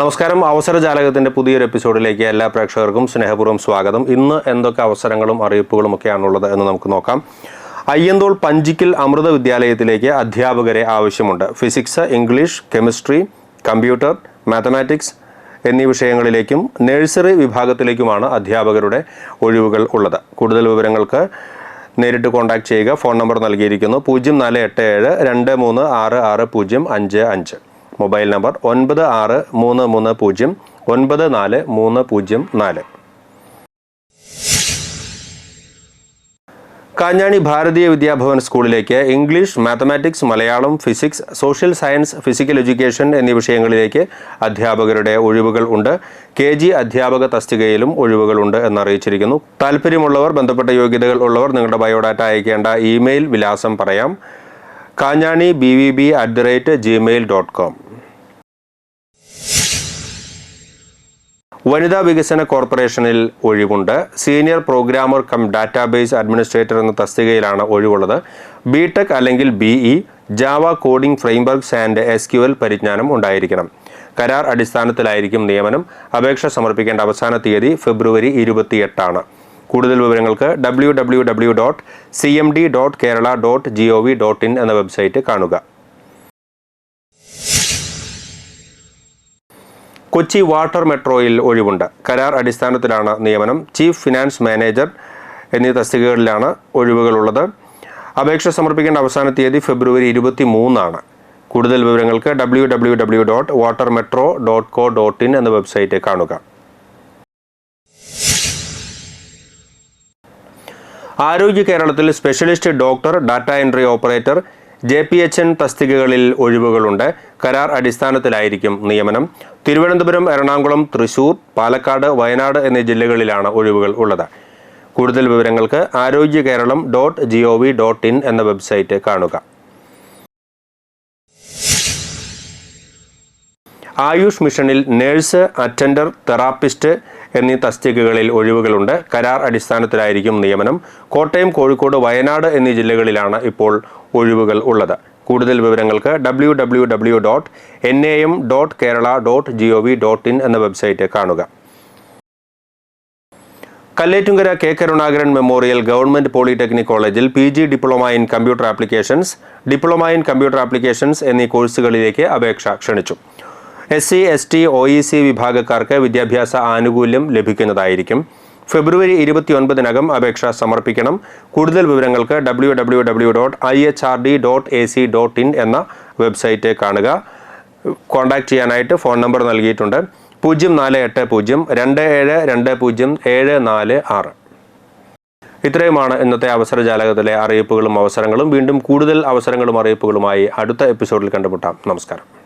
നമസ്കാരം. അവസരജാലകത്തിന്റെ പുതിയൊരു എപ്പിസോഡിലേക്ക് എല്ലാ പ്രേക്ഷകർക്കും സ്നേഹപൂർവം സ്വാഗതം. ഇന്ന് എന്തൊക്കെ അവസരങ്ങളും അറിയിപ്പുകളും ഒക്കെയാണുള്ളത് എന്ന് നമുക്ക് നോക്കാം. അയ്യന്തോൾ പഞ്ചിക്കൽ അമൃത വിദ്യാലയത്തിലേക്ക് അധ്യാപകരെ ആവശ്യമുണ്ട്. Physics English chemistry computer mathematics എന്നീ വിഷയങ്ങളിലേക്കും നഴ്സറി വിഭാഗത്തിലേക്കുമാണ് അധ്യാപകരുടെ ഒഴിവുകൾ ഉള്ളത്. കൂടുതൽ വിവരങ്ങൾക്ക് നേരിട്ട് കോൺടാക്ട് ചെയ്യുക. ഫോൺ നമ്പർ നൽകിയിരിക്കുന്നു. പൂജ്യം നാല് എട്ട് ഏഴ് രണ്ട് മൂന്ന് ആറ് ആറ് പൂജ്യം അഞ്ച് അഞ്ച്. മൊബൈൽ നമ്പർ ഒൻപത് ആറ് മൂന്ന് മൂന്ന് പൂജ്യം ഒൻപത് നാല് മൂന്ന് പൂജ്യം നാല്. കാഞ്ഞാണി ഭാരതീയ വിദ്യാഭവൻ സ്കൂളിലേക്ക് English mathematics Malayalam physics social science physical education എന്നീ വിഷയങ്ങളിലേക്ക് അധ്യാപകരുടെ ഒഴിവുകൾ ഉണ്ട്. കെ ജി അധ്യാപക തസ്തികയിലും ഒഴിവുകളുണ്ട് എന്നറിയിച്ചിരിക്കുന്നു. താല്പര്യമുള്ളവർ ബന്ധപ്പെട്ട യോഗ്യതകൾ ഉള്ളവർ നിങ്ങളുടെ ബയോഡാറ്റ അയക്കേണ്ട ഇമെയിൽ വിലാസം പറയാം. Kanjani B V B at the rate gmail dot com വനിതാ വികസന കോർപ്പറേഷനിൽ ഒഴിവുണ്ട്. Senior programmer cum database administrator എന്ന തസ്തികയിലാണ് ഒഴിവുള്ളത്. ബിടെക് അല്ലെങ്കിൽ BE Java coding frameworks and S Q L പരിജ്ഞാനം ഉണ്ടായിരിക്കണം. കരാർ അടിസ്ഥാനത്തിലായിരിക്കും നിയമനം. അപേക്ഷ സമർപ്പിക്കേണ്ട അവസാന തീയതി ഫെബ്രുവരി ഇരുപത്തിയെട്ടാണ്. കൂടുതൽ വിവരങ്ങൾക്ക് W W W dot C M D dot Kerala dot G O V dot in എന്ന വെബ്സൈറ്റ് കാണുക. കൊച്ചി വാട്ടർ മെട്രോയിൽ ഒഴിവുണ്ട്. കരാർ അടിസ്ഥാനത്തിലാണ് നിയമനം. ചീഫ് ഫിനാൻസ് മാനേജർ എന്നീ തസ്തികകളിലാണ് ഒഴിവുകളുള്ളത്. അപേക്ഷ സമർപ്പിക്കേണ്ട അവസാന തീയതി ഫെബ്രുവരി ഇരുപത്തി മൂന്നാണ് കൂടുതൽ വിവരങ്ങൾക്ക് W W W dot water metro dot co dot in എന്ന വെബ്സൈറ്റ് കാണുക. ആരോഗ്യ കേരളത്തിൽ specialist doctor data entry operator J P H N തസ്തികകളിൽ ഒഴിവുകളുണ്ട്. കരാർ അടിസ്ഥാനത്തിലായിരിക്കും നിയമനം. തിരുവനന്തപുരം എറണാകുളം തൃശൂർ പാലക്കാട് വയനാട് എന്നീ ജില്ലകളിലാണ് ഒഴിവുകൾ ഉള്ളത്. കൂടുതൽ വിവരങ്ങൾക്ക് Arogya Keralam dot G O V dot in എന്ന വെബ്സൈറ്റ് കാണുക. ആയുഷ് മിഷനിൽ നേഴ്സ് അറ്റൻഡർ തെറാപ്പിസ്റ്റ് എന്നീ തസ്തികകളിൽ ഒഴിവുകളുണ്ട്. കരാർ അടിസ്ഥാനത്തിലായിരിക്കും നിയമനം. കോട്ടയം കോഴിക്കോട് വയനാട് എന്നീ ജില്ലകളിലാണ് ഇപ്പോൾ ഒഴിവുകൾ ഉള്ളത്. കൂടുതൽ വിവരങ്ങൾക്ക് W W dot N A M dot Kerala dot G O V dot in എന്ന വെബ്സൈറ്റ് കാണുക. Kallettumkara K. Karunakaran memorial government polytechnic കോളേജിൽ P. G. Diploma in computer applications diploma in computer applications എന്നീ കോഴ്സുകളിലേക്ക് അപേക്ഷ ക്ഷണിച്ചു. S C S T O E C വിഭാഗക്കാർക്ക് വിദ്യാഭ്യാസ ആനുകൂല്യം ലഭിക്കുന്നതായിരിക്കും. ഫെബ്രുവരി ഇരുപത്തിയൊൻപതിനകം അപേക്ഷ സമർപ്പിക്കണം. കൂടുതൽ വിവരങ്ങൾക്ക് W W W dot I H R D dot A C dot in എന്ന വെബ്സൈറ്റ് കാണുക. കോൺടാക്റ്റ് ചെയ്യാനായിട്ട് ഫോൺ നമ്പർ നൽകിയിട്ടുണ്ട്. പൂജ്യം നാല് എട്ട് പൂജ്യം രണ്ട് ഏഴ് രണ്ട് പൂജ്യം ഏഴ് നാല് ആറ്. ഇത്രയുമാണ് ഇന്നത്തെ അവസര ജാലകത്തിലെ അറിയിപ്പുകളും അവസരങ്ങളും. വീണ്ടും കൂടുതൽ അവസരങ്ങളും അറിയിപ്പുകളുമായി അടുത്ത എപ്പിസോഡിൽ കണ്ടുമുട്ടാം. നമസ്കാരം.